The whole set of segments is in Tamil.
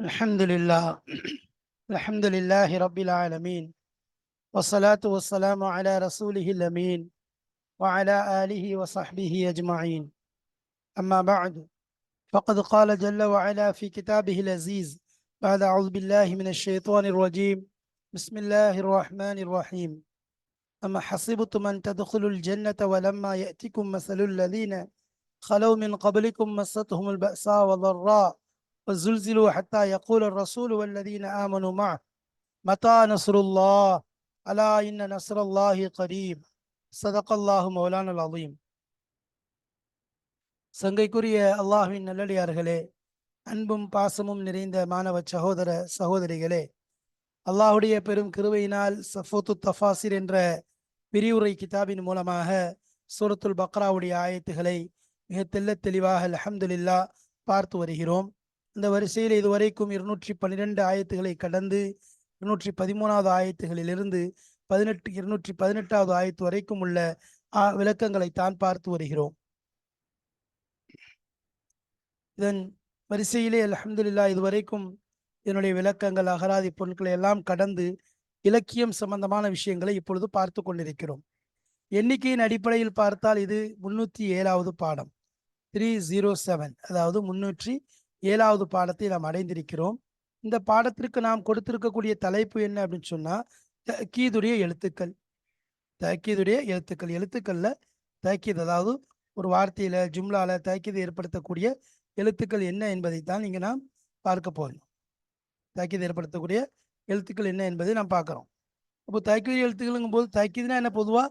الحمد لله. الحمد لله رب العالمين. والصلاة والسلام على رسوله الأمين وعلى آله وصحبه أجمعين. أما بعد فقد قال جل وعلا في كتابه العزيز بعد أعوذ بالله من الشيطان الرجيم. بسم الله الرحمن الرحيم. أما حسبتم أن تدخلوا الجنة ولما يأتكم مثل الذين خلوا من قبلكم مستهم البأساء والضراء. وزلزلوا حتى يقول الرسول والذين آمنوا معه متى نصر الله ألا إن نصر الله قريب صدق الله مولانا العظيم சங்கைக்குரிய அல்லாஹ்வின் நல்லடியார்களே அன்பும் பாசமும் நிறைந்த மாணவ சகோதர சகோதரிகளே அல்லாஹுடைய பெரும் கிருவையினால் சஃபோத்து தஃபாசிர் என்ற விரிவுரை கிதாபின் மூலமாக சூரத்துல் பக்ராவுடைய ஆயத்துகளை மிக தெல்ல தெளிவாக அல்ஹம்துலில்லா பார்த்து வருகிறோம் இந்த வரிசையில் இதுவரைக்கும் இருநூற்றி பன்னிரெண்டு ஆயத்துகளை கடந்து இருநூற்றி பதிமூணாவது ஆயத்துகளிலிருந்து பதினெட்டு இருநூற்றி பதினெட்டாவது ஆயத்து வரைக்கும் உள்ள ஆ- விளக்கங்களை தான் பார்த்து வருகிறோம். இதன் வரிசையிலே அலமதுல்லா இதுவரைக்கும் இதனுடைய விளக்கங்கள் அகராதி பொருட்களை எல்லாம் கடந்து இலக்கியம் சம்பந்தமான விஷயங்களை இப்பொழுது பார்த்து கொண்டிருக்கிறோம். எண்ணிக்கையின் அடிப்படையில் பார்த்தால் இது முன்னூற்றி ஏழாவது பாடம் த்ரீ ஜீரோ செவன் அதாவது முன்னூற்றி ஏழாவது பாடத்தை நாம் அடைந்திருக்கிறோம். இந்த பாடத்திற்கு நாம் கொடுத்திருக்கக்கூடிய தலைப்பு என்ன அப்படின்னு சொன்னா தக்கீதுடைய எழுத்துக்கள். தக்கீதுடைய எழுத்துக்கள். எழுத்துக்கள்ல தக்கீது அதாவது ஒரு வார்த்தையில ஜும்லால தக்கீது ஏற்படுத்தக்கூடிய எழுத்துக்கள் என்ன என்பதை தான் இங்க நாம் பார்க்க போறோம். தாக்கீது ஏற்படுத்தக்கூடிய எழுத்துக்கள் என்ன என்பதை நாம் பார்க்கிறோம். அப்போ தாக்கீது எழுத்துக்களுங்கும் போது தாக்கீதுனா என்ன பொதுவா?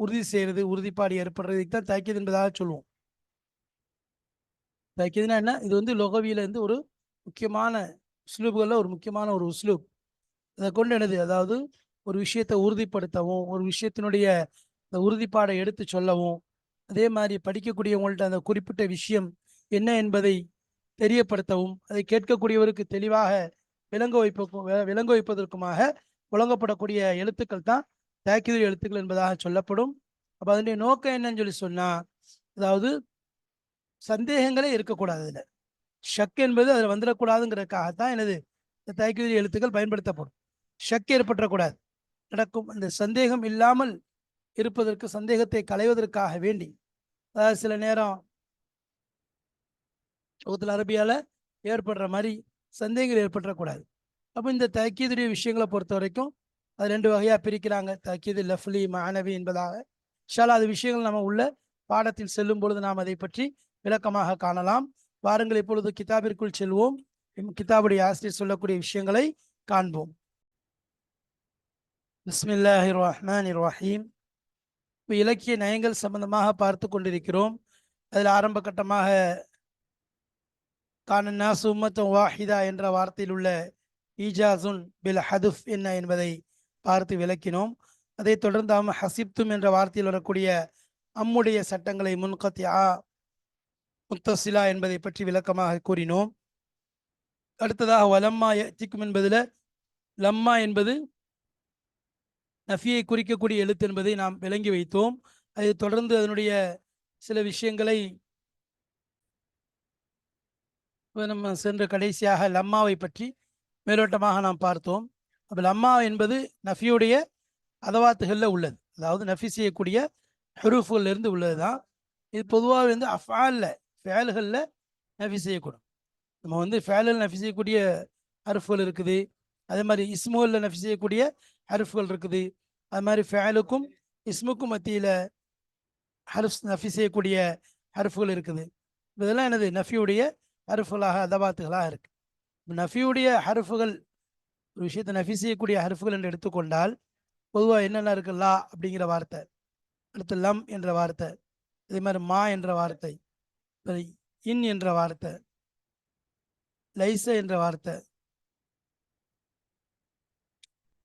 உறுதி செய்யறது உறுதிப்பாடு ஏற்படுறதுக்கு தான் தாக்கீது என்பதாக சொல்லுவோம். தக்கீதுனா என்ன இது வந்து லொகவியில இருந்து ஒரு முக்கியமான உஸ்லூப்களில் ஒரு முக்கியமான ஒரு உஸ்லூப் அதை கொண்டு என்னது? அதாவது ஒரு விஷயத்தை உறுதிப்படுத்தவும் ஒரு விஷயத்தினுடைய அந்த உறுதிப்பாடை எடுத்து சொல்லவும். அதே மாதிரி படிக்கக்கூடியவங்கள்ட்ட அந்த குறிப்பிட்ட விஷயம் என்ன என்பதை தெரியப்படுத்தவும் அதை கேட்கக்கூடியவருக்கு தெளிவாக விளங்க வைப்பக்கும் விளங்க வைப்பதற்குமாக வழங்கப்படக்கூடிய எழுத்துக்கள் தான் தாக்கிதல் எழுத்துக்கள் என்பதாக சொல்லப்படும். அப்போ அதனுடைய நோக்கம் என்னன்னு சொல்லி சொன்னால் அதாவது சந்தேகங்களே இருக்கக்கூடாது அதில். ஷக் என்பது அதில் வந்துடக்கூடாதுங்கிறதுக்காகத்தான் எனது இந்த எழுத்துக்கள் பயன்படுத்தப்படும். ஷக் ஏற்பட்டக்கூடாது நடக்கும் அந்த சந்தேகம் இல்லாமல் இருப்பதற்கு சந்தேகத்தை களைவதற்காக வேண்டி. அதாவது சில நேரம் சவுத்தில் அரபியால் ஏற்படுற மாதிரி சந்தேகங்கள் ஏற்பட்டுறக்கூடாது. அப்போ இந்த தக்கீதுடைய விஷயங்களை பொறுத்த வரைக்கும் அது ரெண்டு வகையாக பிரிக்கிறாங்க. தக்கீது லஃப்லி மாணவி என்பதாக. ஷாலா அது விஷயங்கள் நம்ம உள்ள பாடத்தில் செல்லும் பொழுது நாம் அதை பற்றி விளக்கமாக காணலாம். வாருங்கள் இப்பொழுது கிதாபிற்குள் செல்வோம். கிதாபுடைய ஆசிரியர் சொல்லக்கூடிய விஷயங்களை காண்போம். பிஸ்மில்லாஹி ரஹ்மான் ரஹீம் இப்போ இலக்கிய நயங்கள் சம்பந்தமாக பார்த்து கொண்டிருக்கிறோம். அதில் ஆரம்ப கட்டமாக கானன்னா சும்மத்தும் வாஹிதா என்ற வார்த்தையில் உள்ள ஈஜாசுன் பில் ஹதுஃப் என்ன என்பதை பார்த்து விளக்கினோம். அதைத் தொடர்ந்து அம் ஹசிப்தும் என்ற வார்த்தையில் வரக்கூடிய அம்முடைய சட்டங்களை முன்கத்தியா முத்தசிலா என்பதை பற்றி விளக்கமாக கூறினோம். அடுத்ததாக வலம்மா யத்திக்கும் என்பதில் லம்மா என்பது நஃபியை குறிக்கக்கூடிய எழுத்து என்பதை நாம் விளங்கி வைத்தோம். அதை தொடர்ந்து அதனுடைய சில விஷயங்களை நம்ம சென்ற கடைசியாக லம்மாவை பற்றி மேலோட்டமாக நாம் பார்த்தோம். அப்போ லம்மா என்பது நஃபியுடைய அதவாத்துகளில் உள்ளது. அதாவது நஃபி செய்யக்கூடிய ஹுரூஃபுகள்ல இருந்து உள்ளது தான் இது பொதுவாக வந்து அஃபாலில் ஃபேல்களில் நஃபி செய்யக்கூடும். நம்ம வந்து ஃபேலில் நஃபி செய்யக்கூடிய ஹருஃபுகள் இருக்குது. அதே மாதிரி இஸ்முகளில் நஃபி செய்யக்கூடிய ஹருஃபுகள் இருக்குது. அது மாதிரி ஃபேலுக்கும் இஸ்முக்கும் மத்தியில் ஹருஃப் நஃபி செய்யக்கூடிய ஹருஃபுகள் இருக்குது. இதெல்லாம் என்னது? நஃபியுடைய ஹருஃபுகளாக அதபாத்துகளாக இருக்குது நஃபியுடைய ஹருஃபுகள் ஒரு விஷயத்தை நஃபி செய்யக்கூடிய ஹருஃபுகள் என்று எடுத்துக்கொண்டால் பொதுவாக என்னென்ன இருக்கு? லா அப்படிங்கிற வார்த்தை அடுத்து லம் என்ற வார்த்தை அதே மாதிரி மா என்ற வார்த்தை இன் என்ற வார்த்தை லைச என்ற வார்த்தை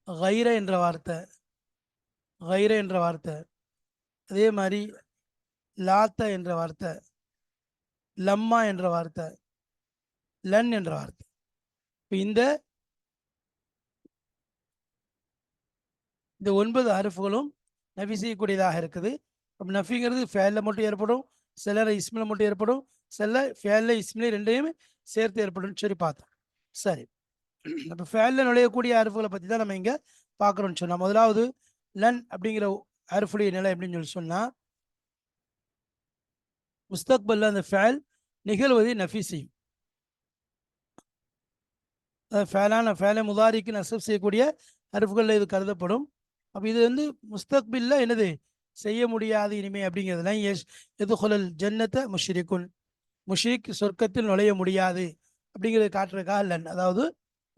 கைர என்ற வார்த்தை கைர என்ற வார்த்தை அதே மாதிரி லாத்த என்ற வார்த்தை லம்மா என்ற வார்த்தை லன் என்ற வார்த்தை. இந்த இந்த ஒன்பது அருஃபுகளும் நபி செய்யக்கூடியதாக இருக்குது. அப்போ நஃபிங்கிறது ஃபேலில் மட்டும் ஏற்படும் சிலரை இஸ்மில் மட்டும் ஏற்படும். சில ஃபேலில் இஸ்மில் ரெண்டையும் சேர்த்து ஏற்படும். சரி பார்த்தோம். சரி. அப்போ ஃபேலில் நுழையக்கூடிய அருஃபுகளை பற்றி தான் நம்ம இங்கே பார்க்குறோம்னு சொன்னால் முதலாவது லன் அப்படிங்கிற அருஃபுடைய நிலை எப்படின்னு சொல்லி சொன்னால் முஸ்தக்பல்ல அந்த ஃபேல் நிகழ்வதை நஃபி செய்யும். ஃபேலான ஃபேலை முதாரிக்கு நசப் செய்யக்கூடிய அருஃபுகளில் இது கருதப்படும். அப்போ இது வந்து முஸ்தக்பில்ல என்னது? செய்ய முடியாது இனிமே அப்படிங்கிறதுலாம் எஸ் எதுகொலல் ஜன்னத்தை முஷ்ரிக்குன் முஷ்ரிக் சொர்க்கத்தில் நுழைய முடியாது அப்படிங்கிறத காட்டுறதுக்காக லன் அதாவது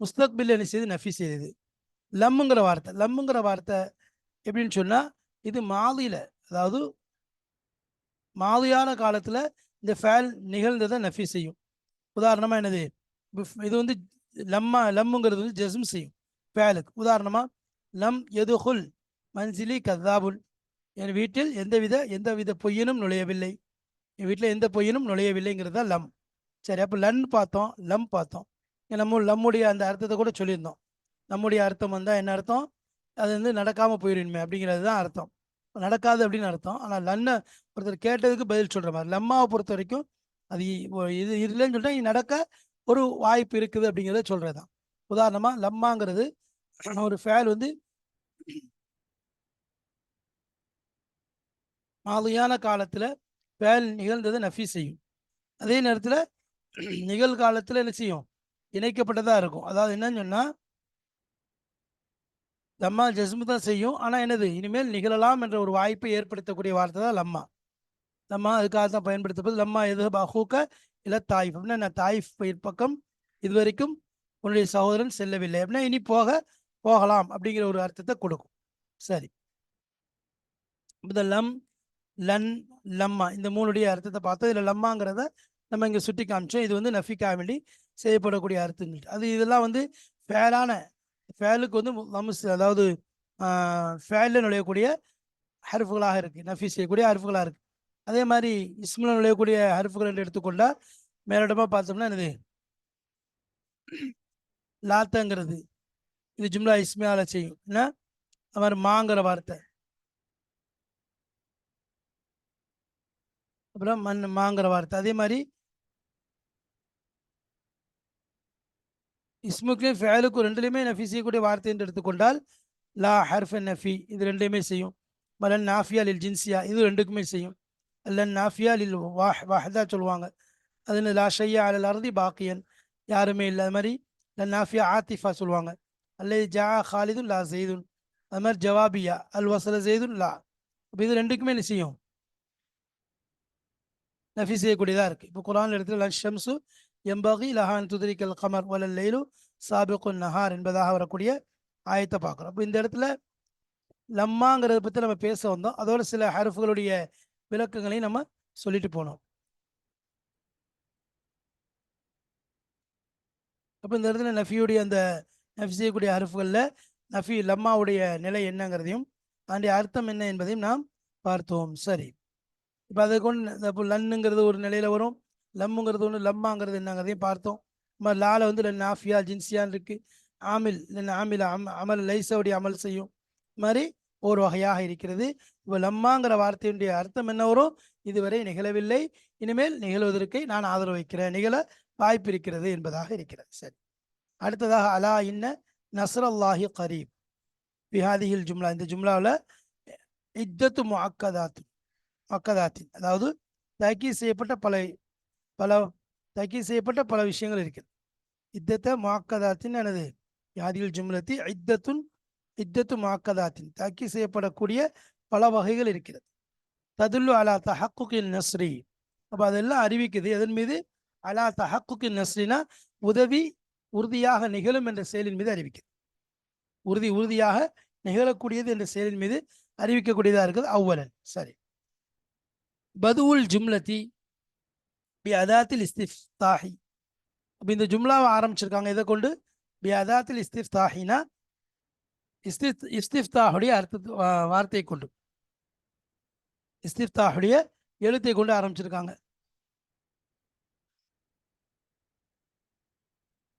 முஸ்தக்பில் என்ன செய்து? நஃபி செய்தது. லம்முங்கிற வார்த்தை. லம்முங்கிற வார்த்தை எப்படின்னு சொன்னால் இது மாதியில் அதாவது மாதியான காலத்தில் இந்த ஃபேல் நிகழ்ந்ததை நஃபி செய்யும். உதாரணமாக என்னது? இது வந்து லம்மா லம்முங்கிறது வந்து ஜஸ்ம் செய்யும். ஃபேலுக்கு. உதாரணமாக லம் எதுகுல் மன்சிலி கதாபுல் என் வீட்டில் எந்தவித எந்தவித பொய்யனும் நுழையவில்லை. என் வீட்டில் எந்த பொய்யனும் நுழையவில்லைங்கிறது தான் லம். சரி அப்போ லன் பார்த்தோம் லம் பார்த்தோம். நம்ம நம்முடைய அந்த அர்த்தத்தை கூட சொல்லியிருந்தோம். நம்முடைய அர்த்தம் வந்தால் என்ன அர்த்தம்? அது வந்து நடக்காமல் போயிருமே அப்படிங்கிறது தான் அர்த்தம். நடக்காது அப்படின்னு அர்த்தம். ஆனால் லன்னை ஒருத்தர் கேட்டதுக்கு பதில் சொல்கிற மாதிரி. லம்மாவை பொறுத்த வரைக்கும் அது இது இல்லைன்னு சொல்லிட்டா நடக்க ஒரு வாய்ப்பு இருக்குது அப்படிங்கிறத சொல்கிறது தான் உதாரணமாக லம்மாங்கிறது ஒரு ஃபேல் வந்து மாதியான காலத்தில் ஃபேல் நிகழ்ந்ததை நஃபி செய்யும். அதே நேரத்தில் நிகழ்காலத்தில் என்ன செய்யும்? இணைக்கப்பட்டதாக இருக்கும். அதாவது என்னன்னு சொன்னால் லம்மா ஜஸ்மு தான் செய்யும். ஆனால் என்னது? இனிமேல் நிகழலாம் என்ற ஒரு வாய்ப்பை ஏற்படுத்தக்கூடிய வார்த்தை தான் லம்மா. லம்மா அதுக்காக தான் பயன்படுத்தப்போது லம்மா எது பஹூக்க இல்லை தாயிஃப். அப்படின்னா நான் தாயிஃப் பயிர் பக்கம் இது வரைக்கும் உன்னுடைய சகோதரன் செல்லவில்லை. அப்படின்னா இனி போக போகலாம் அப்படிங்கிற ஒரு அர்த்தத்தை கொடுக்கும். சரி. இந்த லம் லன் லம்மா இந்த மூணுடைய அர்த்தத்தை பார்த்தோம் இதில் லம்மாங்கிறத நம்ம இங்கே சுட்டி காமிச்சோம். இது வந்து நஃபிக்கா வேண்டி செய்யப்படக்கூடிய அர்த்தங்கள் அது இதெல்லாம் வந்து ஃபேலான ஃபேலுக்கு வந்து லம்ஸ் அதாவது ஃபேலில் நுழையக்கூடிய ஹர்ஃபுகளாக இருக்குது நஃபி செய்யக்கூடிய ஹர்ஃபுகளாக இருக்குது அதே மாதிரி இஸ்மில் நுழையக்கூடிய ஹர்ஃபுகள் என்று எடுத்துக்கொண்டால் மேலோட்டமாக பார்த்தோம்னா என்னது? லாத்தங்கிறது. இது ஜும்லா இஸ்மியால செய்யும். ஏன்னா அது மாதிரி மாங்கிற வார்த்தை. அப்புறம் மண் மாங்கிற வார்த்தை. அதே மாதிரி இஸ்முக்கும் ஃபேலுக்கும் ரெண்டுலையுமே நஃபி செய்யக்கூடிய வார்த்தை என்று எடுத்துக்கொண்டால் லா ஹர்ஃப் நஃபி இது ரெண்டையுமே செய்யும். மலன் நாஃபியா லில் ஜின்சியா இது ரெண்டுக்குமே செய்யும். அல்லன் நாஃபியா லில் வாஹ் வாஹதா சொல்லுவாங்க. அது லா ஷையா அலல் அறுதி பாக்கியன் யாருமே இல்லை. அது மாதிரி லன் நாஃபியா ஆத்திஃபா சொல்லுவாங்க. அல்லது ஜா ஹாலிதுன் லா செய்துன் அது மாதிரி ஜவாபியா அல் வசல செய்துன் லா. அப்போ இது ரெண்டுக்குமே என்ன செய்யும்? நஃபி செய்யக்கூடியதாக இருக்குது இப்போ குரான் இடத்துல லன் ஷம்சு எம்பகி லஹான் துதிரிக்கல் கமர் வலல் லெய்லு சாபிகுன் நஹார் என்பதாக வரக்கூடிய ஆயத்தை பார்க்குறோம். அப்போ இந்த இடத்துல லம்மாங்கிறத பற்றி நம்ம பேச வந்தோம். அதோட சில ஹரஃபுகளுடைய விளக்கங்களையும் நம்ம சொல்லிட்டு போனோம். அப்போ இந்த இடத்துல நஃபியுடைய அந்த நஃபி செய்யக்கூடிய ஹரஃபுகளில் நஃபி லம்மாவுடைய நிலை என்னங்கிறதையும் அதனுடைய அர்த்தம் என்ன என்பதையும் நாம் பார்த்தோம். சரி. இப்போ அதை கொண்டு இப்போ லன்னுங்கிறது ஒரு நிலையில் வரும். லம்முங்கிறது ஒன்று லம்மாங்கிறது என்னங்கிறதையும் பார்த்தோம். லால வந்து லன் ஆஃபியா ஜின்சியான் இருக்கு. ஆமில் லன் ஆமில் அம் அமல் லைசவுடைய அமல் செய்யும். மாதிரி ஒரு வகையாக இருக்கிறது. இப்போ லம்மாங்கிற வார்த்தையுடைய அர்த்தம் என்ன வரும்? இதுவரை நிகழவில்லை. இனிமேல் நிகழ்வதற்கு நான் ஆதரவு வைக்கிறேன். நிகழ வாய்ப்பு இருக்கிறது என்பதாக இருக்கிறது. சரி. அடுத்ததாக அலா இன்ன நசரல்லாஹி கரீப். பிஹாதிஹில் ஜும்லா. இந்த ஜும்லாவில் இத்தத்து முக்கதாத்து மக்கதாத்தின் அதாவது தக்கி செய்யப்பட்ட பல பல தக்கி செய்யப்பட்ட பல விஷயங்கள் இருக்குது இத்தத்தை மாக்கதாத்தின் எனது யாதிகள் ஜும்லத்தி இத்தத்துன் இத்தத்து மாக்கதாத்தின். தக்கி செய்யப்படக்கூடிய பல வகைகள் இருக்கிறது. ததுல்லு அலா தஹக்குக்கின் நஸ்ரி அப்போ அதெல்லாம் அறிவிக்குது. எதன் மீது? அலா தஹக்குக்கின் நஸ்ரினா உதவி உறுதியாக நிகழும் என்ற செயலின் மீது அறிவிக்குது. உறுதி உறுதியாக நிகழக்கூடியது என்ற செயலின் மீது அறிவிக்கக்கூடியதாக இருக்குது? அவ்வளன் சரி. பதுவுல் ஜும்லத்தி பி அதாத்தில் இஸ்திஃப்தாஹி அப்போ இந்த ஜும்லாவை ஆரம்பிச்சிருக்காங்க இதை கொண்டு பி அதாத்தில் இஸ்திஃப்தாஹினா இஸ்திஃப் இஸ்திஃப்தாஹுடைய அர்த்த வார்த்தையை கொண்டு இஸ்திஃப்தாஹுடைய எழுத்தை கொண்டு ஆரம்பிச்சிருக்காங்க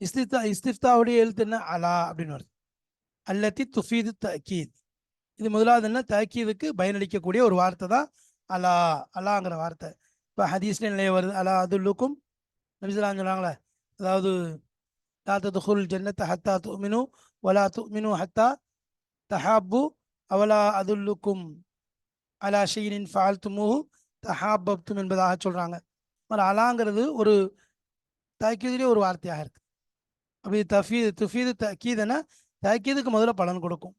இஸ்திஃப்தா இஸ்திஃப்தாவுடைய எழுத்து என்ன அலா அப்படின்னு வருது அல்லத்தி துஃபீது தக்கீத் இது முதலாவது என்ன தக்கீதுக்கு பயனளிக்கக்கூடிய ஒரு வார்த்தை தான் அலா அலாங்கிற வார்த்தை. இப்போ ஹதீஸ்ல நிலைய வருது? அலா அதுலுக்கும் நவிசுலான்னு சொல்கிறாங்களே அதாவது லா ததுகுல் ஜன்னத்தை ஹத்தா துமினு வலா துமினு ஹத்தா தஹாபு அவலா அதுல்லுக்கும். அலா ஷெயினின் ஃபால்துமுஹு தஹாபப்தும் என்பதாக சொல்கிறாங்க మరి அலாங்கிறது ஒரு தக்கீதிலே ஒரு வார்த்தையாக இருக்குது அப்படி தஃபீது துஃபீது தக்கீதுன்னா தக்கீதுக்கு முதல்ல பலன் கொடுக்கும்.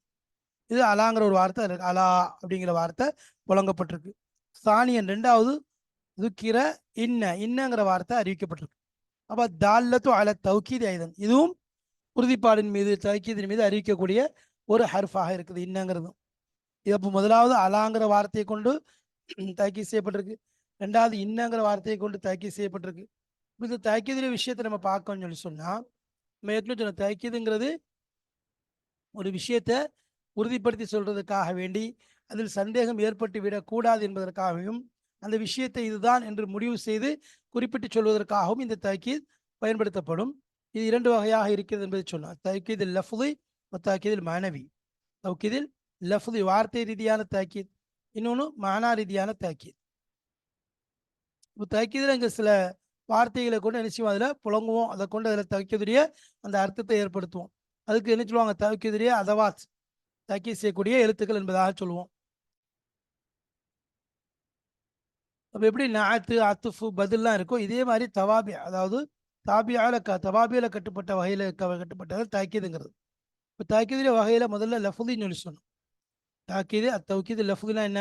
இது அலாங்கிற ஒரு வார்த்தை இருக்கு. அலா அப்படிங்கிற வார்த்தை புழங்கப்பட்டிருக்கு சானியன் ரெண்டாவது துக்கிர இன்ன இன்னங்கிற வார்த்தை அறிவிக்கப்பட்டிருக்கு. அப்போ தால்லத்து அல தௌக்கீது ஐதன். இதுவும் உறுதிப்பாடின் மீது தௌக்கீதின் மீது அறிவிக்கக்கூடிய ஒரு ஹர்ஃபாக இருக்குது இன்னங்கிறதும் இது அப்போ முதலாவது அலாங்கிற வார்த்தையை கொண்டு தாக்கி செய்யப்பட்டிருக்கு. ரெண்டாவது இன்னங்கிற வார்த்தையை கொண்டு தாக்கி செய்யப்பட்டிருக்கு. இந்த தாக்கீதுல விஷயத்தை நம்ம பார்க்கணும்னு சொல்லி சொன்னால் நம்ம ஏற்கனவே சொன்ன தாக்கீதுங்கிறது ஒரு விஷயத்தை உறுதிப்படுத்தி சொல்றதுக்காக வேண்டி அதில் சந்தேகம் ஏற்பட்டு விடக்கூடாது என்பதற்காகவும் அந்த விஷயத்தை இதுதான் என்று முடிவு செய்து குறிப்பிட்டு சொல்வதற்காகவும் இந்த தாக்கீத் பயன்படுத்தப்படும். இது இரண்டு வகையாக இருக்கிறது என்பதை சொன்னார். தக்கீதில் லஃபுதை தாக்கீதில் மாணவி தௌக்கீதில் லஃபுதி வார்த்தை ரீதியான தாக்கீத் இன்னொன்று மானா ரீதியான தாக்கீத் இப்போ தாக்கீதில் இங்கே சில வார்த்தைகளை கொண்டு என்ன செய்வோம்? அதில் புழங்குவோம் அதை கொண்டு அதில் தக்கீதுடைய அந்த அர்த்தத்தை ஏற்படுத்துவோம். அதுக்கு என்ன சொல்லுவாங்க? தக்கீதுடைய அதவாத். தாக்கி செய்யக்கூடிய எழுத்துக்கள் என்பதாக சொல்லுவோம். அப்போ எப்படி நாத்து அத்துஃபு பதில்லாம் இருக்கோ இதே மாதிரி தவாபி அதாவது தாபியால க தவாபியில கட்டுப்பட்ட வகையில் கட்டுப்பட்டது தாக்கீதுங்கிறது இப்போ தாக்கீதுடைய வகையில் முதல்ல லஃபுதின்னு சொல்லி சொன்னோம் தாக்கீது அத்தௌக்கீது லஃபுதுனா என்ன?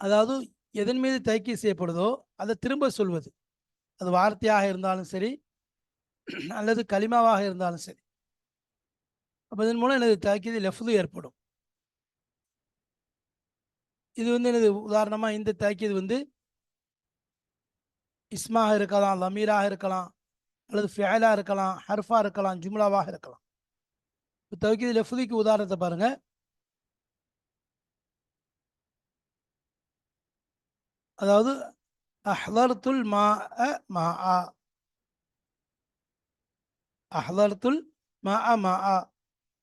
அதாவது எதன் மீது தைக்கி செய்யப்படுதோ அதை திரும்ப சொல்வது. அது வார்த்தையாக இருந்தாலும் சரி அல்லது களிமாவாக இருந்தாலும் சரி. அப்போ இதன் மூலம் எனது தாக்கீது லெஃப்து ஏற்படும். இது வந்து எனது உதாரணமாக இந்த தாக்கியது வந்து இஸ்மாக இருக்கலாம் லமீராக இருக்கலாம் அல்லது ஃபேலாக இருக்கலாம் ஹர்ஃபாக இருக்கலாம் ஜும்லாவாக இருக்கலாம். இப்போ தௌக்கீது லெஃப்துக்கு உதாரணத்தை பாருங்கள் அதாவது அஹ்லர்துல் மா மா ஆ. அஹ்லர்துல் மா அ மா ஆ.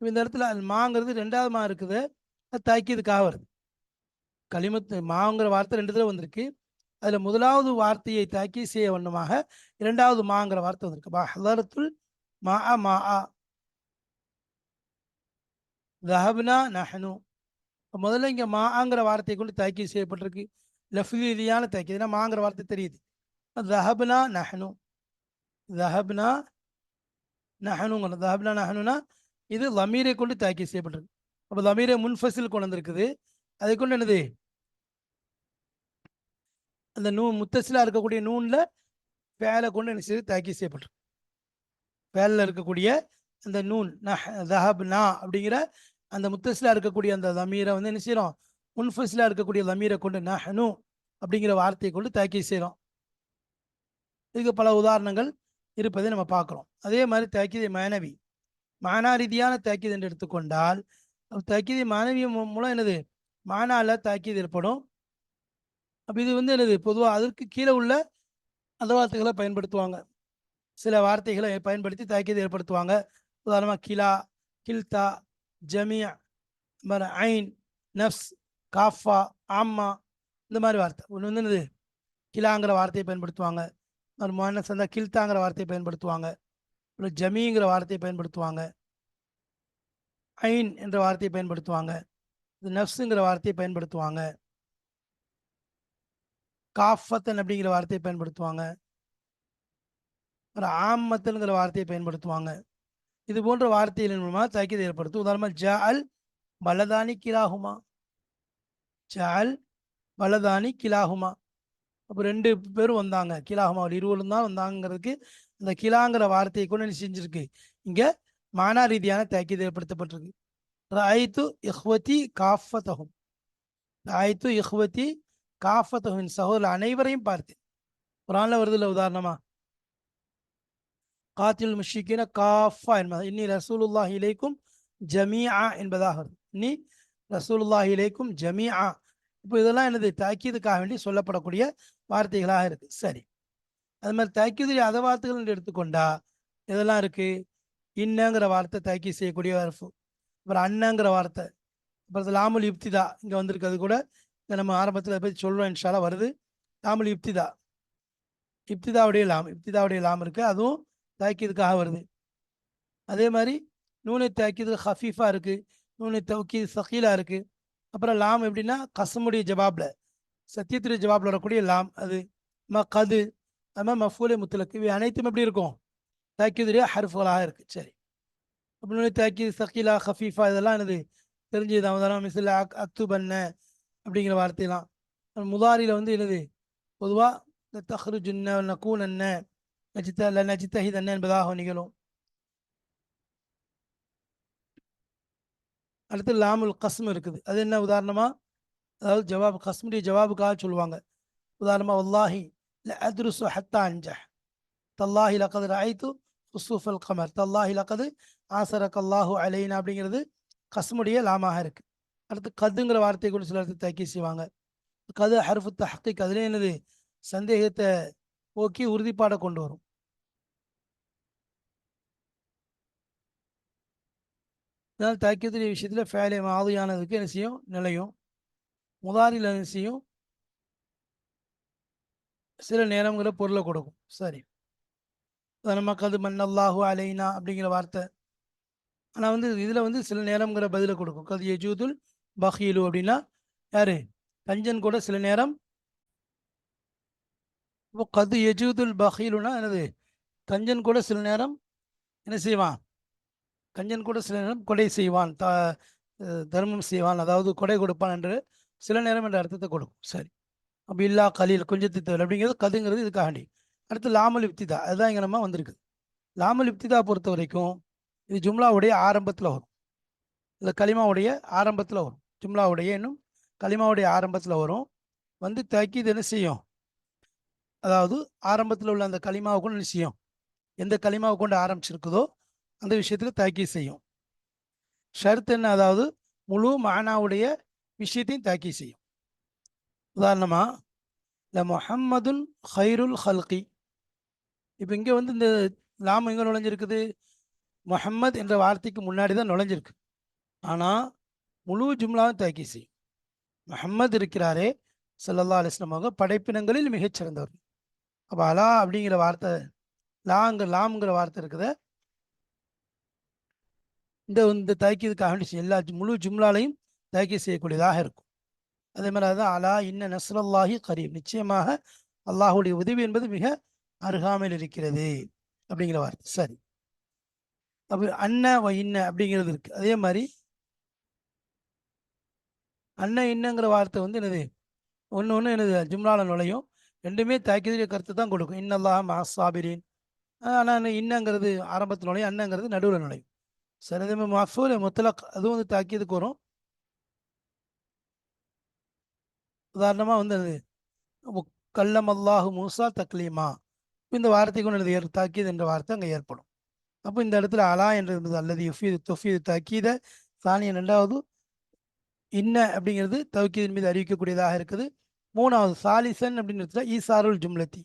இந்த இடத்துல அது மாங்கிறது ரெண்டாவது மா இருக்குது அது தாக்கியதுக்காக வருது. களிமத்து மாங்கிற வார்த்தை ரெண்டு தடவை வந்திருக்கு. அதில் முதலாவது வார்த்தையை தாக்கி செய்ய வண்ணமாக இரண்டாவது மாங்கிற வார்த்தை வந்திருக்கு. அஹ்லர்துல் மா அ மா அ தஹப்னா நஹனு. முதல்ல இங்கே மாங்கிற வார்த்தையை கொண்டு தாக்கி செய்யப்பட்டிருக்கு லஃப்லி ரீதியான ஏன்னா மாங்கிற வார்த்தை தெரியுது. தஹப்னா நஹனு. தஹப்னா நஹனுங்கிற தஹப்னா நஹனுனா இது லமீரை கொண்டு தாக்கி செய்யப்பட்டிருக்கு அப்போ லமீரை முன்ஃபசில் கொண்டு வந்திருக்குது. அதை கொண்டு என்னது? அந்த நூ முத்தசிலாக இருக்கக்கூடிய நூனில் பேலை கொண்டு என்ன செய்து தாக்கி செய்யப்பட்டிருக்கு. பேலில் இருக்கக்கூடிய அந்த நூன் தஹப் நா அப்படிங்கிற அந்த முத்தசிலாக இருக்கக்கூடிய அந்த லமீரை வந்து என்ன செய்கிறோம் முன்ஃபசிலா இருக்கக்கூடிய லமீரை கொண்டு நஹனு அப்படிங்கிற வார்த்தையை கொண்டு தாக்கி செய்கிறோம் இதுக்கு பல உதாரணங்கள் இருப்பதை நம்ம பார்க்குறோம். அதே மாதிரி தாக்கிதை மாணவி. மானா ரீதியான தாக்கீது என்று எடுத்துக்கொண்டால் தாக்கீதை மாணவி மூலம் என்னது? மானால தாக்கீது ஏற்படும். அப்போ இது வந்து என்னது? பொதுவாக அதற்கு கீழே உள்ள அந்த வார்த்தைகளை பயன்படுத்துவாங்க. சில வார்த்தைகளை பயன்படுத்தி தாக்கியது ஏற்படுத்துவாங்க. உதாரணமாக கிலா கில்தா ஜமியா ஐன் நஃப்ஸ் காஃபா ஆம்மா இந்த மாதிரி வார்த்தை. ஒன்று வந்து என்னது? கிலாங்கிற வார்த்தையை பயன்படுத்துவாங்க. ஒரு மோனஸ் இருந்தால் கில்தாங்கிற வார்த்தையை பயன்படுத்துவாங்க. ஒரு ஜமிங்கிற வார்த்தையை பயன்படுத்துவாங்க. ஐன் என்ற வார்த்தையை பயன்படுத்துவாங்க. நஃப்ஸுங்கிற வார்த்தையை பயன்படுத்துவாங்க. காஃபத்தன் அப்படிங்கிற வார்த்தையை பயன்படுத்துவாங்க. ஒரு ஆம்மத்தன்கிற வார்த்தையை பயன்படுத்துவாங்க. இது போன்ற வார்த்தைகளின் மூலமாக தாக்கியதை ஏற்படுத்தும். உதாரணமாக ஜ அல் பலதானி கிலாகுமா ஜ அல் பலதானி கிலாகுமா அப்போ ரெண்டு பேரும் வந்தாங்க. கிலாகுமா ஒரு இருவரும் தான் வந்தாங்கிறதுக்கு அந்த கிலாங்கிற வார்த்தையை கொண்டு என்ன செஞ்சிருக்கு. இங்கே மானா ரீதியான தாக்கியது ஏற்படுத்தப்பட்டிருக்கு. ராய்த்து இஹ்வதி காஃபத்தகும் ராய்த்து இஹ்வதி காஃபத்தகுவின் சகோதரர் அனைவரையும் பார்த்தேன் குரான்ல வருதுல்ல உதாரணமா காத்தில் முஷிக்கின காஃபா என்பது இன்னி ரசூலுல்லாஹி இலைக்கும் ஜமீஆ என்பதாக வருது இன்னி ரசூலுல்லாஹி இலைக்கும் ஜமீஆ இப்போ இதெல்லாம் எனது தாக்கீதுக்காக வேண்டி சொல்லப்படக்கூடிய வார்த்தைகளாக இருக்குது சரி. அது மாதிரி தாக்கீது அத வார்த்தைகள் எடுத்துக்கொண்டா இதெல்லாம் இருக்கு. இன்னங்கிற வார்த்தை தாக்கி செய்யக்கூடிய வரஃபு. அப்புறம் அண்ணங்கிற வார்த்தை. அப்புறம் லாமுல் யுப்திதா இங்கே வந்திருக்கிறது கூட இதை நம்ம ஆரம்பத்தில் பற்றி சொல்கிறோம் இன்ஷாலா வருது. லாமுல் யுப்திதா இப்திதாவுடைய லாம். இப்திதாவுடைய லாம் இருக்குது அதுவும் தாக்கியதுக்காக வருது. அதே மாதிரி நூனை தாக்கியது ஹஃபீஃபாக இருக்குது நூனை தவுக்கி சகீலாக இருக்குது அப்புறம் லாம் எப்படின்னா கசமுடைய ஜவாபில். சத்தியத்துடைய ஜவாபில் வரக்கூடிய லாம் அது. ம கது. அது மாதிரி மஃபூலே முத்துலக்கு இவை அனைத்தும் எப்படி இருக்கும்? தாக்கியதுடைய ஹர்ஃபுகளாக இருக்குது சரி. அப்படின்னு தாக்கீது சகீலா ஹஃபீஃபா இதெல்லாம் என்னது? தெரிஞ்சது அவதாரம் மிஸ்ல அக் பண்ண அப்படிங்கிற வார்த்தையெல்லாம். முதாரியில் வந்து என்னது? பொதுவாக தஹ்ருஜுன்ன என்ன நஜித்த நஜித்த ஹித் என்ன என்பதாக நிகழும். அடுத்து லாமுல் கஸ்ம் இருக்குது. அது என்ன உதாரணமா? அதாவது ஜவாப் கஸ்முடைய ஜவாபுக்காக சொல்லுவாங்க. உதாரணமா வல்லாஹி ல அத்ருசு ஹத்தா அஞ்ச தல்லாஹி லகது ராய்த்து ஹுசூஃப் அல் கமர். தல்லாஹி லகது ஆசரக் அல்லாஹு அலைன் அப்படிங்கிறது கஸ்முடைய லாமாக இருக்கு. அடுத்து கதுங்கிற வார்த்தையை கொண்டு சில இடத்துல தாக்கி செய்வாங்க. கது ஹர்ஃபு தஹ்கிக். அதுல என்னது? சந்தேகத்தை போக்கி உறுதிப்பாடை கொண்டு வரும். இதனால் தாக்கியத்துடைய விஷயத்துல ஃபேலை மாதியானதுக்கு என்ன செய்யும்? நிலையும். முதாரில் என்ன செய்யும்? சில நேரங்கிற பொருளை கொடுக்கும். சரி. நம்ம கது மன்னல்லாஹு அலைனா அப்படிங்கிற வார்த்தை. ஆனால் வந்து இதில் வந்து சில நேரங்கிற பதிலை கொடுக்கும். கது யஜூதுல் பஹீலு அப்படின்னா யாரு? கஞ்சன் கூட சில நேரம் இப்போ கது யஜூதுல் பஹீலுனா என்னது? கஞ்சன் கூட சில நேரம் என்ன செய்வான்? கஞ்சன் கூட சில நேரம் கொடை செய்வான். த தர்மம் செய்வான். அதாவது கொடை கொடுப்பான் என்று சில நேரம் என்ற அர்த்தத்தை கொடுக்கும். சரி. அப்போ இல்லா கலீல் கொஞ்சத்தை தவிர அப்படிங்கிறது கதுங்கிறது இதுக்காண்டி. அடுத்து லாமல் இப்திதா அதுதான் இங்கே நம்ம வந்திருக்கு. லாமல் இப்திதா பொறுத்த வரைக்கும் இது ஜும்லாவுடைய ஆரம்பத்தில் வரும். இல்லை களிமாவுடைய ஆரம்பத்தில் வரும். ஜும்லாவுடைய இன்னும் கலிமாவுடைய ஆரம்பத்தில் வரும். வந்து தக்கீது என்ன செய்யும்? அதாவது ஆரம்பத்தில் உள்ள அந்த களிமாவை கொண்டு என்ன செய்யும்? எந்த களிமாவை கொண்டு ஆரம்பிச்சிருக்குதோ அந்த விஷயத்தில் தாக்கீது செய்யும். ஷர்த் என்ன? அதாவது முழு மானாவுடைய விஷயத்தையும் தாக்கி செய்யும். உதாரணமாக ல முஹம்மதுன் ஹைருல் ஹல்கி. இப்போ இங்கே வந்து இந்த லாம் எங்கே நுழைஞ்சிருக்குது? முஹம்மத் என்ற வார்த்தைக்கு முன்னாடி தான் நுழைஞ்சிருக்கு. ஆனால் முழு ஜும்லாவும் தாக்கி செய்யும் முஹம்மது இருக்கிறாரே சல்லல்லா அலிஸ்லமாக படைப்பினங்களில் மிகச்சிறந்தவர். அப்போ அலா அப்படிங்கிற வார்த்தை லாங்க லாம்ங்கிற வார்த்தை இருக்குத? இந்த இந்த தாக்கியதுக்காக வேண்டி எல்லா முழு ஜும்லாலையும் தாக்கி செய்யக்கூடியதாக இருக்கும். அதே மாதிரி அதுதான் அலா இன்ன நஸ்ரல்லாஹி கரீம். நிச்சயமாக அல்லாஹுடைய உதவி என்பது மிக அருகாமையில் இருக்கிறது அப்படிங்கிற வார்த்தை. சரி. அப்படி அன்ன வ இன்ன அப்படிங்கிறது இருக்கு. அதே மாதிரி அன்ன இன்னங்கிற வார்த்தை வந்து என்னது? ஒன்று ஒன்று என்னது? ஜும்லால நுழையும். ரெண்டுமே தாக்கீதுடைய கருத்து தான் கொடுக்கும். இன்னல்லாஹ் மாசாபிரின் ஆனால் இன்னங்கிறது ஆரம்பத்தில் நுழையும். அன்னங்கிறது நடுவில் நுழையும். சரி அதே மாதிரி மஃபூல் முத்தலக் அதுவும் வந்து தாக்கியதுக்கு வரும். உதாரணமாக வந்து அது கல்லம் அல்லாஹு மூசா தக்லீமா. இந்த வார்த்தைக்கு ஒன்று ஏற் தாக்கீது என்ற வார்த்தை அங்கே ஏற்படும். அப்போ இந்த இடத்துல அலா என்றது அல்லது யுஃபீது தொஃபீது தாக்கீத சானியன் ரெண்டாவது இன்ன அப்படிங்கிறது தவக்கியதன் மீது அறிவிக்கக்கூடியதாக இருக்குது. மூணாவது சாலிசன் அப்படிங்கிறதுல ஈசாருல் ஜும்லத்தி.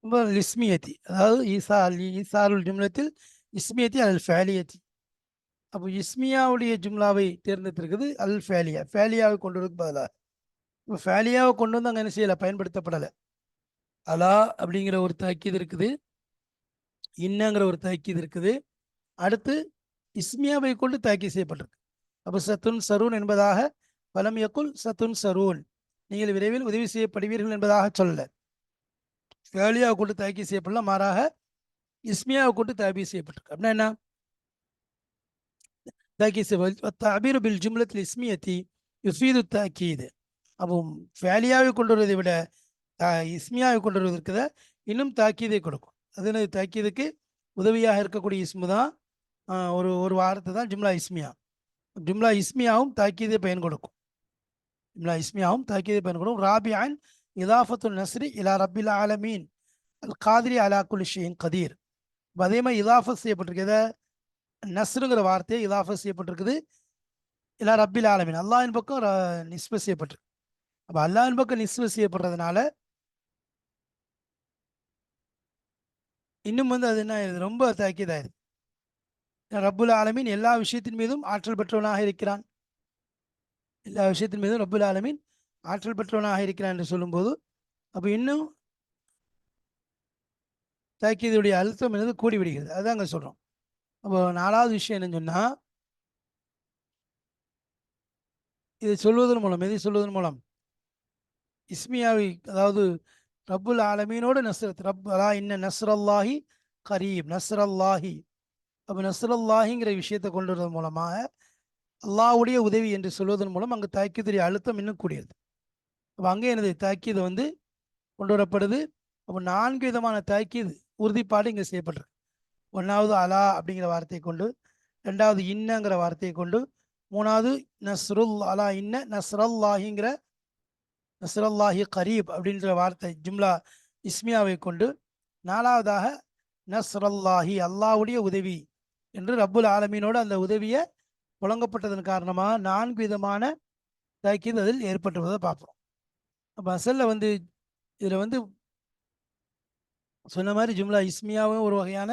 ரொம்ப லிஸ்மியத்தி. அதாவது ஈசா அல்- ஈசாருல் ஜும்லத்தில் இஸ்மியத்தி அல் ஃபேலியத்தி அப்போ இஸ்மியாவுடைய ஜும்லாவை தேர்ந்தெடுத்திருக்குது அல் ஃபேலியா. ஃபேலியாவை கொண்டு வரதுக்கு பதிலாக இப்போ ஃபேலியாவை கொண்டு வந்து அங்கே என்ன செய்யலை? பயன்படுத்தப்படலை. அலா அப்படிங்கிற ஒரு தாக்கீது இருக்குது. இன்னங்கிற ஒரு தாக்கீது இருக்குது. அடுத்து இஸ்மியாவை கொண்டு தாக்கீது செய்யப்பட்டிருக்கு. அப்போ சத்துன் சரூன் என்பதாக பலம் யக்குல் சத்துன் சரூன். நீங்கள் விரைவில் உதவி செய்யப்படுவீர்கள் என்பதாக சொல்லல. ஃபேலியாவை கொண்டு தாக்கி செய்யப்படலாம் மாறாக இஸ்மியாவை கொண்டு தாக்கி செய்யப்பட்டிருக்கு. அப்படின்னா என்ன? تأكيد والتعبير بالجملة الاسمية يفيد التأكيد அப்போ ஃபேலியாவை கொண்டு வருவதை விட தா- இஸ்மியாவை கொண்டு வருவது இருக்குதா இன்னும் தாக்கீதை கொடுக்கும் அது என்னது தாக்கீதுக்கு உதவியாக இருக்கக்கூடிய இஸ்மு தான் ஆஹ், ஒரு ஒரு வாரத்தை தான் ஜும்லா இஸ்மியா ஜும்லா இஸ்மியாவும் தாக்கீதை பயன் கொடுக்கும் ஜும்லா இஸ்மியாவும் தாக்கீதை பயன் கொடுக்கும் ராபியான் இதாஃபத்து நஸ்ரி இலா ரப்பில் ஆலமீன் அல் காதிரி அலா குலி ஷைன் கதீர் அப்ப அதே மாதிரி இதாஃபத் செய்யப்பட்டிருக்கு எதை நஸ்ருங்கிற வார்த்தையை இதாஃபத் செய்யப்பட்டிருக்குது. இல்லா ரப்பில் ஆலமீன். அல்லாஹின் பக்கம் நிஸ்ப செய்யப்பட்டிருக்கு அப்போ அல்லாஹின் பக்கம் நிஸ்ப செய்யப்படுறதுனால இன்னும் வந்து அது என்ன ஆயிருது? ரொம்ப தாக்கியதாயிருது. ரப்புல் ஆலமீன் எல்லா விஷயத்தின் மீதும் ஆற்றல் பெற்றவனாக இருக்கிறான். எல்லா விஷயத்தின் மீதும் ரப்புல் ஆலமீன் ஆற்றல் பெற்றவனாக இருக்கிறான் என்று சொல்லும்போது அப்போ இன்னும் தாக்கியதுடைய அழுத்தம் என்பது கூடிவிடுகிறது. அதுதான் அங்கே சொல்கிறோம் அப்போ நாலாவது விஷயம் என்னன்னு சொன்னால் இதை சொல்வதன் மூலம் எதை சொல்வதன் மூலம்? இஸ்மியாவை அதாவது ரப்புல் ஆலமீனோடு நஸ்ரத் ரப் அலா இன்ன நஸ்ரல்லாஹி கரீப் நஸ்ரல்லாஹி. அப்போ நஸ்ரல்லாஹிங்கிற விஷயத்தை கொண்டு வருவதன் மூலமாக அல்லாஹ்வுடைய உதவி என்று சொல்வதன் மூலம் அங்கே தாக்கியதுடைய அழுத்தம் இன்னும் கூடியது. அப்போ அங்கே எனது தாக்கீது வந்து கொண்டு வரப்படுது. அப்போ நான்கு விதமான தாக்கியது உறுதிப்பாடு இங்கே செய்யப்பட்டிருக்கு. ஒன்றாவது அலா அப்படிங்கிற வார்த்தையை கொண்டு ரெண்டாவது இன்னங்கிற வார்த்தையை கொண்டு மூணாவது நஸ்ருல் அலா இன்ன நஸ்ரல்லாஹிங்கிற நஸ்ரல்லாஹி கரீப் அப்படின்ற வார்த்தை ஜும்லா இஸ்மியாவை கொண்டு நாலாவதாக நஸ்ரல்லாஹி அல்லாவுடைய உதவி என்று ரப்புல் ஆலமீனோடு அந்த உதவியை வழங்கப்பட்டதன் காரணமாக நான்கு விதமான தாக்கீது அதில் ஏற்பட்டுவதை பார்ப்போம். அப்போ அசலில் வந்து இதில் வந்து சொன்ன மாதிரி ஜும்லா இஸ்மியாவும் ஒரு வகையான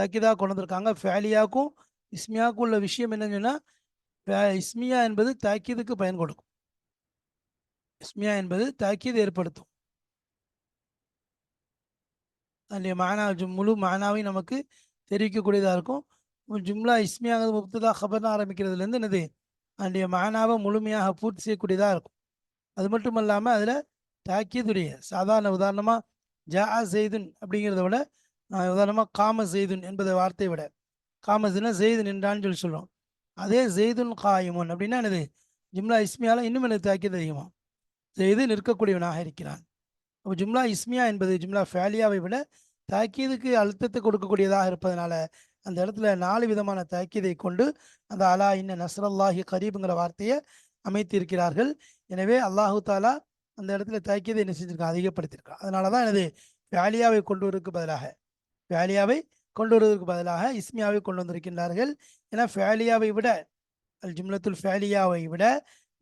தக்கிதாக கொண்டு வந்திருக்காங்க ஃபேலியாவுக்கும் இஸ்மியாவுக்கும் உள்ள விஷயம் என்னன்னு சொன்னால் இஸ்மியா என்பது தாக்கீதுக்கு பயன் கொடுக்கும். இஸ்மியா என்பது தாக்கீது ஏற்படுத்தும். அதனுடைய மானா ஜும் முழு மானாவை நமக்கு தெரிவிக்கக்கூடியதாக இருக்கும். ஜும்லா இஸ்மியாங்கிறது முப்ததா ஹபர்னு ஆரம்பிக்கிறதுலேருந்து என்னது? அதனுடைய மானாவை முழுமையாக பூர்த்தி செய்யக்கூடியதாக இருக்கும். அது மட்டும் இல்லாமல் அதில் தாக்கீதுடைய சாதாரண உதாரணமாக ஜா செய்துன் அப்படிங்கிறத விட உதாரணமாக காம ஜெய்துன் என்பதை வார்த்தையை விட காமதுன்னா ஜெய்து நின்றான்னு சொல்லி சொல்லுவோம் அதே ஜெய்துன் காயுமுன் அப்படின்னா என்னது? ஜும்லா இஸ்மியால இன்னும் எனக்கு தாக்கியது அதிகமாக ஜெய்து நிற்கக்கூடியவனாக இருக்கிறான். அப்போ ஜும்லா இஸ்மியா என்பது ஜும்லா ஃபேலியாவை விட தாக்கீதுக்கு அழுத்தத்தை கொடுக்கக்கூடியதாக இருப்பதனால அந்த இடத்துல நாலு விதமான தாக்கீதை கொண்டு அந்த அலா இன்ன நஸ்ரல்லாஹி கரீபுங்கிற வார்த்தையை அமைத்து இருக்கிறார்கள் எனவே அல்லாஹு தாலா அந்த இடத்துல தாக்கியதை என்ன செஞ்சிருக்கான்? அதிகப்படுத்தியிருக்கான் அதனால தான் எனது ஃபேலியாவை கொண்டு வருவதற்கு பதிலாக ஃபேலியாவை கொண்டு வருவதற்கு பதிலாக இஸ்மியாவை கொண்டு வந்திருக்கின்றார்கள் ஏன்னா ஃபேலியாவை விட அல் ஜும்லத்துல் ஃபேலியாவை விட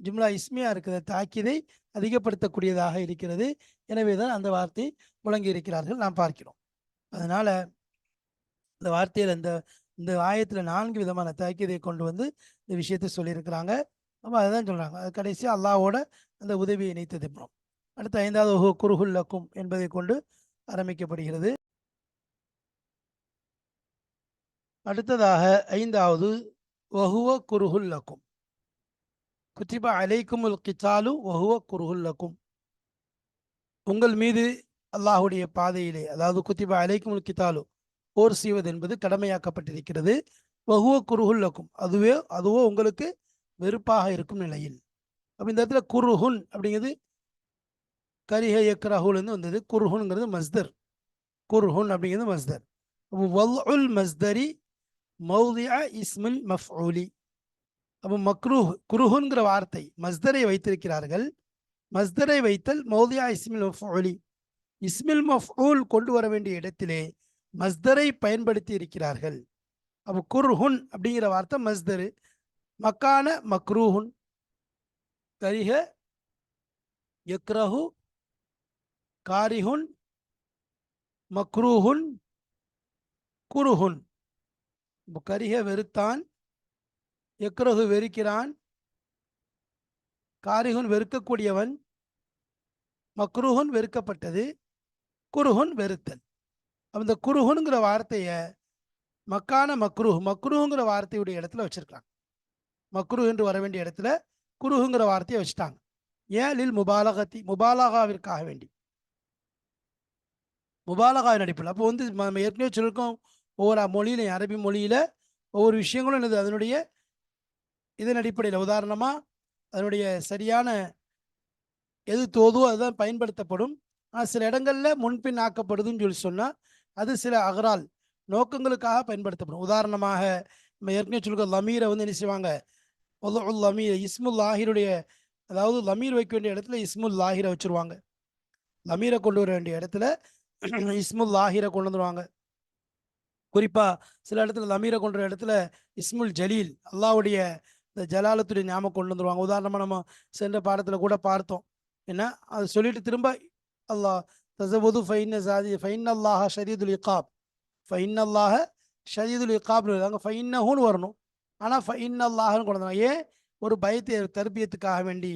ஜும்லா இஸ்மியா இருக்கிற தாக்கியதை அதிகப்படுத்தக்கூடியதாக இருக்கிறது. எனவே தான் அந்த வார்த்தை முழங்கி இருக்கிறார்கள். நாம் பார்க்கிறோம். அதனால இந்த வார்த்தையில் இந்த இந்த ஆயத்தில் நான்கு விதமான தாக்கியதை கொண்டு வந்து இந்த விஷயத்தை சொல்லியிருக்கிறாங்க. அப்போ அதுதான் சொல்கிறாங்க அது கடைசியாக அல்லாவோட அந்த உதவியை இணைத்து திப்போம் அடுத்த ஐந்தாவது ஒஹு குருகுல்லக்கும் என்பதை கொண்டு ஆரம்பிக்கப்படுகிறது. அடுத்ததாக ஐந்தாவது வஹுவ குருகுல்லக்கும் குத்திபா அலைக்குமுல் கிச்சாலு வஹுவ குருகுல்லக்கும் உங்கள் மீது அல்லாஹுடைய பாதையிலே அதாவது குத்திபா அலைக்குமுல் கித்தாலு போர் செய்வது என்பது கடமையாக்கப்பட்டிருக்கிறது. வகுவ குருகுல்லக்கும் அதுவே அதுவோ உங்களுக்கு வெறுப்பாக இருக்கும் நிலையில். அப்போ இந்த இடத்துல குருஹுன் அப்படிங்கிறது கரிஹ எக்ரஹுலேருந்து வந்தது. குருஹுன்ங்கிறது மஸ்தர். குருஹுன் அப்படிங்கிறது மஸ்தர். வல் உல் மஸ்தரி மௌதியா இஸ்மில் மஃஊலி. அப்போ மக்ரூஹ் குருஹுங்கிற வார்த்தை மஸ்தரை வைத்திருக்கிறார்கள். மஸ்தரை வைத்தல் மௌதியா இஸ்மில் மஃஊலி. இஸ்மில் மஃஊல் கொண்டு வர வேண்டிய இடத்திலே மஸ்தரை பயன்படுத்தி இருக்கிறார்கள். அப்போ குர்ஹுன் அப்படிங்கிற வார்த்தை மஸ்தரு. மக்கான மக்ரூஹுன். கரிஹ யக்ரஹு காரிஹுன் மக்ரூஹுன் குருஹுன். கரிக வெறுத்தான் எக்ரகு வெறுக்கிறான் காரிகுன் வெறுக்கக்கூடியவன் மக்ரூஹுன் வெறுக்கப்பட்டது குருஹுன் வெறுத்தல். அந்த குருஹுன்கிற வார்த்தையை மக்கான மக்ரூஹ் மக்ரூஹுங்கிற வார்த்தையுடைய இடத்துல வச்சிருக்காங்க மக்ரூ என்று வர வேண்டிய இடத்துல குருஹுங்கிற வார்த்தையை வச்சுட்டாங்க. ஏன்? லில் முபாலகத்தி முபாலகாவிற்காக வேண்டி. முபாலகாவின் அடிப்பில் அப்போ வந்து நம்ம ஏற்கனவே சொல்லியிருக்கோம் ஒவ்வொரு மொழியிலையும் அரபி மொழியில் ஒவ்வொரு விஷயங்களும் எனது அதனுடைய இதன் அடிப்படையில். உதாரணமாக அதனுடைய சரியான எது தோதோ அதுதான் பயன்படுத்தப்படும். ஆனால் சில இடங்களில் முன்பின் ஆக்கப்படுதுன்னு சொல்லி சொன்னால் அது சில அகரால் நோக்கங்களுக்காக பயன்படுத்தப்படும். உதாரணமாக நம்ம ஏற்கனவே சொல்லுங்க லமீரை வந்து என்ன செய்வாங்க? லமீர் இஸ்முல் லாஹிருடைய அதாவது லமீர் வைக்க வேண்டிய இடத்துல இஸ்முல் லாஹிரை வச்சுருவாங்க. லமீரை கொண்டு வர வேண்டிய இடத்துல இஸ்முல் லாஹிரை கொண்டு வந்துருவாங்க. குறிப்பாக சில இடத்துல லமீரை கொண்ட இடத்துல இஸ்முல் ஜலீல் அல்லாவுடைய இந்த ஜலாலத்துடைய ஞாபகம் கொண்டு வந்துருவாங்க. உதாரணமாக நம்ம சென்ற பாடத்தில் கூட பார்த்தோம். என்ன? அதை சொல்லிட்டு திரும்ப அல்லாஹ் தசபுது ஃபைன் சாதி ஃபைன் அல்லாஹ ஷரீதுல் இகாப் ஃபைன் அல்லாஹ ஷரீதுல் இகாப்னு அங்கே ஃபைன்னஹூன்னு வரணும். ஆனால் ஃபைன் அல்லாஹன்னு கொண்டு வந்தாங்க. ஏன் ஒரு பயத்தை தர்பியத்துக்காக வேண்டி.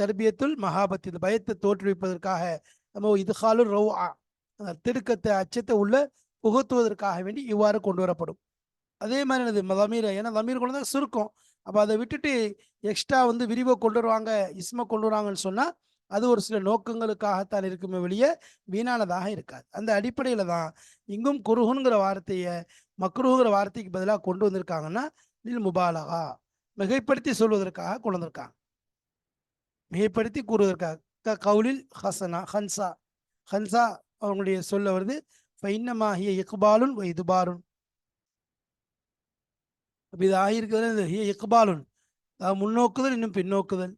தர்பியத்துல் மகாபத் இந்த பயத்தை தோற்றுவிப்பதற்காக. நம்ம இதுகாலு ரவ் திருக்கத்தை அச்சத்தை உள்ள புகுத்துவதற்காக வேண்டி இவ்வாறு கொண்டு வரப்படும். அதே மாதிரி எனது லமீர் ஏன்னா லமீர் கொண்டு தான் சுருக்கம். அப்போ அதை விட்டுட்டு எக்ஸ்ட்ரா வந்து விரிவை கொண்டு வருவாங்க இஸ்ம கொண்டு வருவாங்கன்னு சொன்னால் அது ஒரு சில நோக்கங்களுக்காகத்தான் இருக்குமே வெளியே வீணானதாக இருக்காது. அந்த அடிப்படையில் தான் இங்கும் குருகுங்கிற வார்த்தையை மக்ருங்கிற வார்த்தைக்கு பதிலாக கொண்டு வந்திருக்காங்கன்னா நில் முபாலகா. மிகைப்படுத்தி சொல்வதற்காக கொண்டு வந்திருக்காங்க. மிகைப்படுத்தி கூறுவதற்காக. கவுலில் ஹசனா ஹன்சா. ஹன்சா அவங்களுடைய சொல்ல வருது. ஃபைன்னமாகிய இக்பாலுன் இதுபாருன் அப்போ இது ஆகியிருக்கிறது ஹிய இக்பாலுன். முன்னோக்குதல் இன்னும் பின்னோக்குதல்.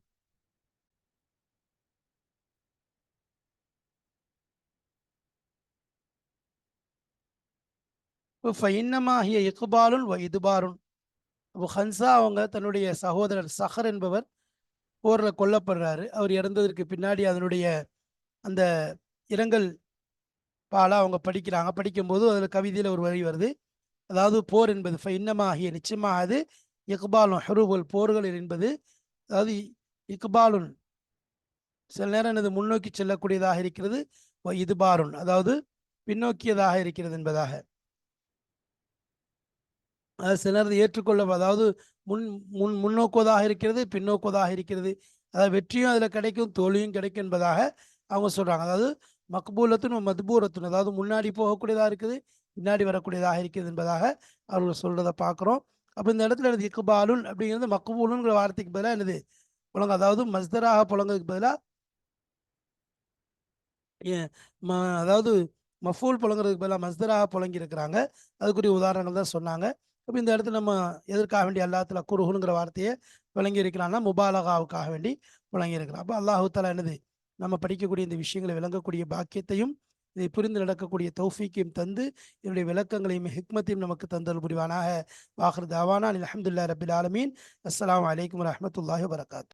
ஃபைன்னமாகிய இக்பாலுன் வ இதுபாருன் அப்போ ஹன்சா அவங்க தன்னுடைய சகோதரர் சஹர் என்பவர் போரில் கொல்லப்படுறாரு. அவர் இறந்ததற்கு பின்னாடி அதனுடைய அந்த இரங்கல் பால அவங்க படிக்கிறாங்க படிக்கும்போது அதில் கவிதையில் ஒரு வழி வருது. அதாவது போர் என்பது இன்னமாகிய நிச்சயமாக அது இக்பாலும் ஹெருபுல் போர்கள் என்பது அதாவது இக்பாலுன் சில நேரம் எனது முன்னோக்கி செல்லக்கூடியதாக இருக்கிறது. இதுபாருன் அதாவது பின்னோக்கியதாக இருக்கிறது என்பதாக. அது நேரத்தை ஏற்றுக்கொள்ள அதாவது முன் முன் முன்னோக்குவதாக இருக்கிறது பின்னோக்குவதாக இருக்கிறது. அதாவது வெற்றியும் அதில் கிடைக்கும் தோல்வியும் கிடைக்கும் என்பதாக அவங்க சொல்கிறாங்க அதாவது மக்பூலத்துன்னு மத்பூரத்துன் அதாவது முன்னாடி போகக்கூடியதாக இருக்குது பின்னாடி வரக்கூடியதாக இருக்குது என்பதாக அவர்கள் சொல்கிறத பார்க்குறோம். அப்போ இந்த இடத்துல எனது இக்பாலுன் அப்படிங்கிறது மக்பூலுங்கிற வார்த்தைக்கு பதிலாக எனது புலங்க அதாவது மஸ்தராக புலங்கிறதுக்கு பதிலாக அதாவது மஃபூல் புலங்கிறதுக்கு பதிலாக மஸ்தராக புலங்கியிருக்கிறாங்க. அதுக்குரிய உதாரணங்கள் தான் சொன்னாங்க. அப்போ இந்த இடத்துல நம்ம எதற்காக வேண்டி அல்லாத்துல குருகுனுங்கிற வார்த்தையை விளங்கி இருக்கிறான்னா முபாலகாவுக்காக வேண்டி விளங்கி இருக்கிறான் அப்போ அல்லாஹு தாலா என்னது? நம்ம படிக்கக்கூடிய இந்த விஷயங்களை விளங்கக்கூடிய பாக்கியத்தையும் இதை புரிந்து நடக்கக்கூடிய தௌஃபீக்கையும் தந்து என்னுடைய விளக்கங்களையும் ஹிக்மத்தையும் நமக்கு தந்தல் புரிவானாக. வாஹர் தாவானா அலமதுல்லா ரபில் ஆலமீன். அஸ்லாம் வலைக்கம் வரமத்துல்லாஹி வரகாத்து